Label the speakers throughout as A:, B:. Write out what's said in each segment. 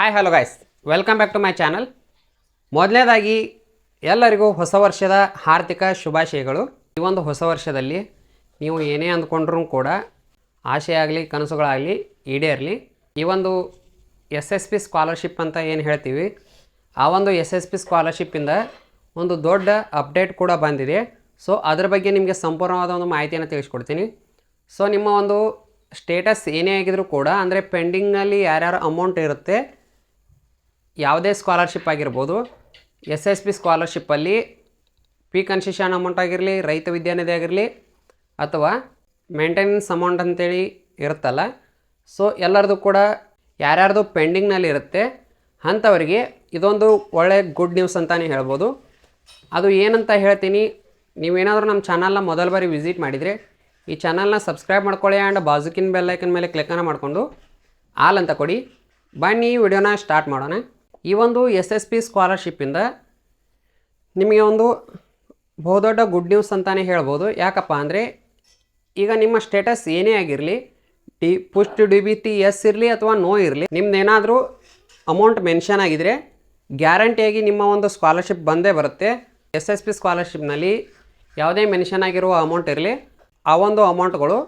A: Hi hello guys welcome back to my channel ಮೊದಲನೇದಾಗಿ ಎಲ್ಲರಿಗೂ ಹೊಸ ವರ್ಷದ ಹಾರ್ದಿಕ ಶುಭಾಶಯಗಳು. ಈ ಒಂದು ಹೊಸ ವರ್ಷದಲ್ಲಿ ನೀವು ಏನೇ ಅಂದ್ಕೊಂಡ್ರೂ ಕೂಡ ಆಸೆ ಆಗಲಿ, ಕನಸುಗಳಾಗಲಿ ಈಡೇರಲಿ. ಈ ಒಂದು ಎಸ್ ಎಸ್ ಪಿ ಸ್ಕಾಲರ್ಶಿಪ್ ಅಂತ ಏನು ಹೇಳ್ತೀವಿ, ಆ ಒಂದು ಎಸ್ ಎಸ್ ಪಿ ಸ್ಕಾಲರ್ಶಿಪ್ಪಿಂದ ಒಂದು ದೊಡ್ಡ ಅಪ್ಡೇಟ್ ಕೂಡ ಬಂದಿದೆ. ಸೊ ಅದ್ರ ಬಗ್ಗೆ ನಿಮಗೆ ಸಂಪೂರ್ಣವಾದ ಒಂದು ಮಾಹಿತಿಯನ್ನು ತಿಳಿಸ್ಕೊಡ್ತೀನಿ. ಸೊ ನಿಮ್ಮ ಒಂದು ಸ್ಟೇಟಸ್ ಏನೇ ಆಗಿದ್ರೂ ಕೂಡ, ಅಂದರೆ ಪೆಂಡಿಂಗಲ್ಲಿ ಯಾರ್ಯಾರು ಅಮೌಂಟ್ ಇರುತ್ತೆ ಯಾವುದೇ ಸ್ಕಾಲರ್ಶಿಪ್ ಆಗಿರ್ಬೋದು ಎಸ್ ಎಸ್ ಪಿ ಸ್ಕಾಲರ್ಶಿಪ್ಪಲ್ಲಿ ಪಿ ಕನ್ಸೆಷನ್ ಅಮೌಂಟ್ ಆಗಿರಲಿ, ರೈತ ವಿದ್ಯಾನಿಧಿ ಆಗಿರಲಿ ಅಥವಾ ಮೇಂಟೆನೆನ್ಸ್ ಅಮೌಂಟ್ ಅಂತೇಳಿ ಇರುತ್ತಲ್ಲ, ಸೊ ಎಲ್ಲರದು ಕೂಡ ಯಾರ್ಯಾರ್ದು ಪೆಂಡಿಂಗ್ನಲ್ಲಿ ಇರುತ್ತೆ, ಅಂಥವರಿಗೆ ಇದೊಂದು ಒಳ್ಳೆ ಗುಡ್ ನ್ಯೂಸ್ ಅಂತಲೇ ಹೇಳ್ಬೋದು. ಅದು ಏನಂತ ಹೇಳ್ತೀನಿ, ನೀವೇನಾದರೂ ನಮ್ಮ ಚಾನಲ್ನ ಮೊದಲ ಬಾರಿ ವಿಸಿಟ್ ಮಾಡಿದರೆ, ಈ ಚಾನಲ್ನ ಸಬ್ಸ್ಕ್ರೈಬ್ ಮಾಡ್ಕೊಳ್ಳಿ ಆ್ಯಂಡ್ ಬಾಜುಕಿನ ಬೆಲ್ಲೈಕನ್ ಮೇಲೆ ಕ್ಲಿಕ್ಕನ್ನು ಮಾಡಿಕೊಂಡು, ಆಲ್ ಅಂತ ಕೊಡಿ. ಬನ್ನಿ ವಿಡಿಯೋನ ಸ್ಟಾರ್ಟ್ ಮಾಡೋಣ. ಈ ಒಂದು ಎಸ್ ಎಸ್ ಪಿ ಸ್ಕಾಲರ್ಶಿಪ್ಪಿಂದ ನಿಮಗೆ ಒಂದು ಬಹುದೊಡ್ಡ ಗುಡ್ ನ್ಯೂಸ್ ಅಂತಲೇ ಹೇಳ್ಬೋದು. ಯಾಕಪ್ಪ ಅಂದರೆ ಈಗ ನಿಮ್ಮ ಸ್ಟೇಟಸ್ ಏನೇ ಆಗಿರಲಿ, ಡಿ ಪುಸ್ಟ್ ಡಿ ಬಿ ಟಿ ಎಸ್ ಇರಲಿ ಅಥವಾ ನೋ ಇರಲಿ ನಿಮ್ಮದೇನಾದರೂ ಅಮೌಂಟ್ ಮೆನ್ಷನ್ ಆಗಿದರೆ ಗ್ಯಾರಂಟಿಯಾಗಿ ನಿಮ್ಮ ಒಂದು ಸ್ಕಾಲರ್ಶಿಪ್ ಬಂದೇ ಬರುತ್ತೆ. ಎಸ್ ಎಸ್ ಪಿ ಸ್ಕಾಲರ್ಶಿಪ್ನಲ್ಲಿ ಯಾವುದೇ ಮೆನ್ಷನ್ ಆಗಿರುವ ಅಮೌಂಟ್ ಇರಲಿ, ಆ ಒಂದು ಅಮೌಂಟ್ಗಳು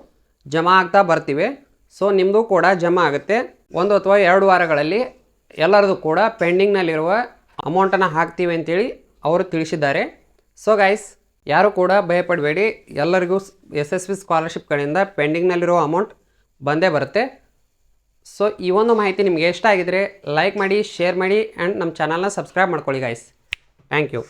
A: ಜಮಾ ಆಗ್ತಾ ಬರ್ತಿವೆ. ಸೊ ನಿಮ್ಮದು ಕೂಡ ಜಮಾ ಆಗುತ್ತೆ. ಒಂದು ಅಥವಾ ಎರಡು ವಾರಗಳಲ್ಲಿ ಎಲ್ಲರದು ಕೂಡ ಪೆಂಡಿಂಗ್ನಲ್ಲಿರುವ ಅಮೌಂಟನ್ನು ಹಾಕ್ತೀವಿ ಅಂತೇಳಿ ಅವರು ತಿಳಿಸಿದ್ದಾರೆ. ಸೊ ಗೈಸ್ ಯಾರು ಕೂಡ ಭಯಪಡಬೇಡಿ. ಎಲ್ಲರಿಗೂ ಎಸ್ ಎಸ್ ಪಿ ಸ್ಕಾಲರ್ಶಿಪ್ ಕಡೆಯಿಂದ ಪೆಂಡಿಂಗ್ನಲ್ಲಿರೋ ಅಮೌಂಟ್ ಬಂದೇ ಬರುತ್ತೆ. ಸೊ ಈ ಒಂದು ಮಾಹಿತಿ ನಿಮಗೆ ಇಷ್ಟ ಆಗಿದರೆ ಲೈಕ್ ಮಾಡಿ ಶೇರ್ ಮಾಡಿ ಆ್ಯಂಡ್ ನಮ್ಮ ಚಾನಲ್ನ ಸಬ್ಸ್ಕ್ರೈಬ್ ಮಾಡ್ಕೊಳ್ಳಿ ಗಾಯ್ಸ್ ಥ್ಯಾಂಕ್ ಯು